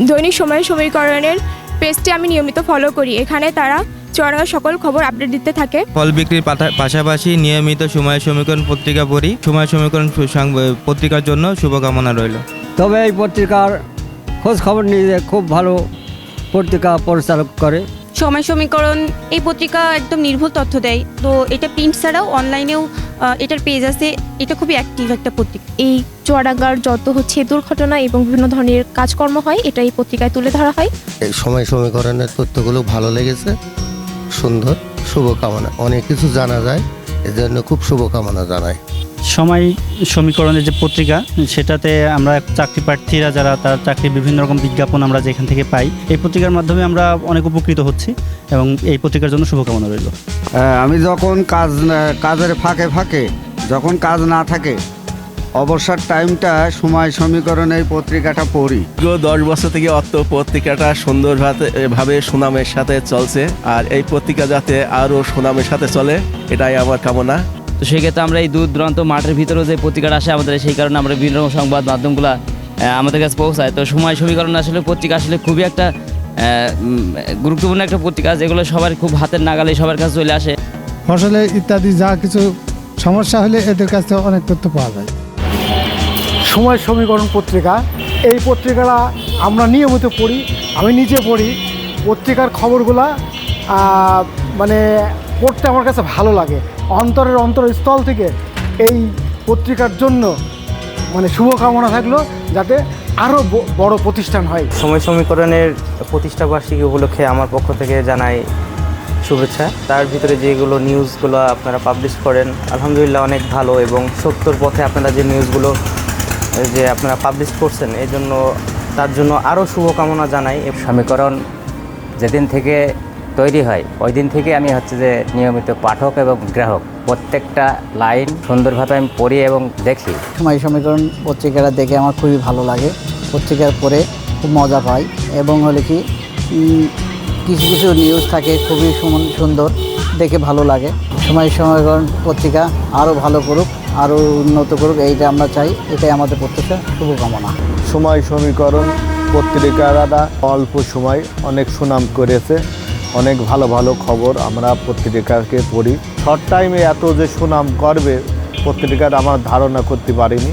দৈনিক সময় সমীকরণের পেজটি আমি নিয়মিত ফলো করি। এখানে তারা চুয়াডাঙ্গার সকল খবর আপডেট দিতে থাকে। ফল বিক্রির পাতা- পাশাপাশি নিয়মিত সময় সমীকরণ পত্রিকা পড়ি। সময় সমীকরণ পত্রিকার জন্য শুভকামনা রইল। তবে এই পত্রিকার খোঁজ খবর নিয়ে খুব ভালো পত্রিকা পরিচালক করে। সময় সমীকরণ এই পত্রিকা একদম নির্ভুল তথ্য দেয়। তো এটা প্রিন্ট ছাড়াও অনলাইনেও এটার পেজ আছে। এটা খুবই অ্যাক্টিভ একটা পত্রিকা। এই চুয়াডাঙ্গার যত হচ্ছে দুর্ঘটনা এবং বিভিন্ন ধরনের কাজকর্ম হয় এটা এই পত্রিকায় তুলে ধরা হয়। এই সময় সমীকরণের তথ্যগুলো ভালো লেগেছে সুন্দর শুভকামনা। অনেক কিছু জানা যায় এজন্য খুব শুভকামনা জানাই। সময় সমীকরণের যে পত্রিকা সেটাতে আমরা চাকরি প্রার্থীরা যারা তার চাকরির বিভিন্ন রকম বিজ্ঞাপন আমরা যেখান থেকে পাই এই পত্রিকার মাধ্যমে আমরা অনেক উপকৃত হচ্ছি এবং এই পত্রিকার জন্য শুভকামনা রইল। আমি যখন কাজ কাজের ফাঁকে ফাঁকে যখন কাজ না থাকে অবসর টাইমটা সময় সমীকরণের পত্রিকাটা পড়ি। দশ বছর থেকে অত্ত পত্রিকাটা সুন্দরভাবে ভাবে সুনামের সাথে চলছে আর এই পত্রিকা যাতে আরও সুনামের সাথে চলে এটাই আমার কামনা। তো সেক্ষেত্রে আমরা এই দূর দূরান্ত মাঠের ভিতরেও যে পত্রিকাটা আসে আমাদের সেই কারণে আমরা বিভিন্ন রকম সংবাদ মাধ্যমগুলো আমাদের কাছে পৌঁছায়। তো সময় সমীকরণ আসলে পত্রিকা আসলে খুবই একটা গুরুত্বপূর্ণ একটা পত্রিকা যেগুলো সবার খুব হাতের নাগালে সবার কাছে চলে আসে। ফসলের ইত্যাদি যা কিছু সমস্যা হলে এদের কাছ থেকে অনেক তথ্য পাওয়া যায়। সময় সমীকরণ পত্রিকা এই পত্রিকাটা আমরা নিয়মিত পড়ি আমি নিজে পড়ি। পত্রিকার খবরগুলা মানে পড়তে আমার কাছে ভালো লাগে। অন্তরের অন্তরস্থল থেকে এই পত্রিকার জন্য মানে শুভকামনা থাকল যাতে আরও বড় প্রতিষ্ঠান হয়। সময় সমীকরণের প্রতিষ্ঠা বার্ষিকী উপলক্ষে আমার পক্ষ থেকে জানাই শুভেচ্ছা। তার ভিতরে যেগুলো নিউজগুলো আপনারা পাবলিশ করেন আলহামদুলিল্লাহ অনেক ভালো এবং সত্যর পথে আপনারা যে নিউজগুলো যে আপনারা পাবলিশ করছেন এই জন্য তার জন্য আরও শুভকামনা জানাই। সমীকরণ যেদিন থেকে তৈরি হয়। ওই দিন থেকে আমি হচ্ছে যে নিয়মিত পাঠক এবং গ্রাহক। প্রত্যেকটা লাইন সুন্দরভাবে আমি পড়ি এবং দেখি। সময় সমীকরণ পত্রিকাটা দেখে আমার খুবই ভালো লাগে। পত্রিকার পরে খুব মজা পাই এবং হলে কি কিছু কিছু নিউজ থাকে খুবই সুন্দর দেখে ভালো লাগে। সময় সমীকরণ পত্রিকা আরও ভালো করুক আরও উন্নত করুক এইটা আমরা চাই এটাই আমাদের প্রত্যেকটা শুভকামনা। সময় সমীকরণ পত্রিকারা অল্প সময় অনেক সুনাম করেছে। অনেক ভালো ভালো খবর আমরা পত্রিকাকে পড়ি। শর্ট টাইমে এত যে সুনাম করবে পত্রিকার আমার ধারণা করতে পারিনি।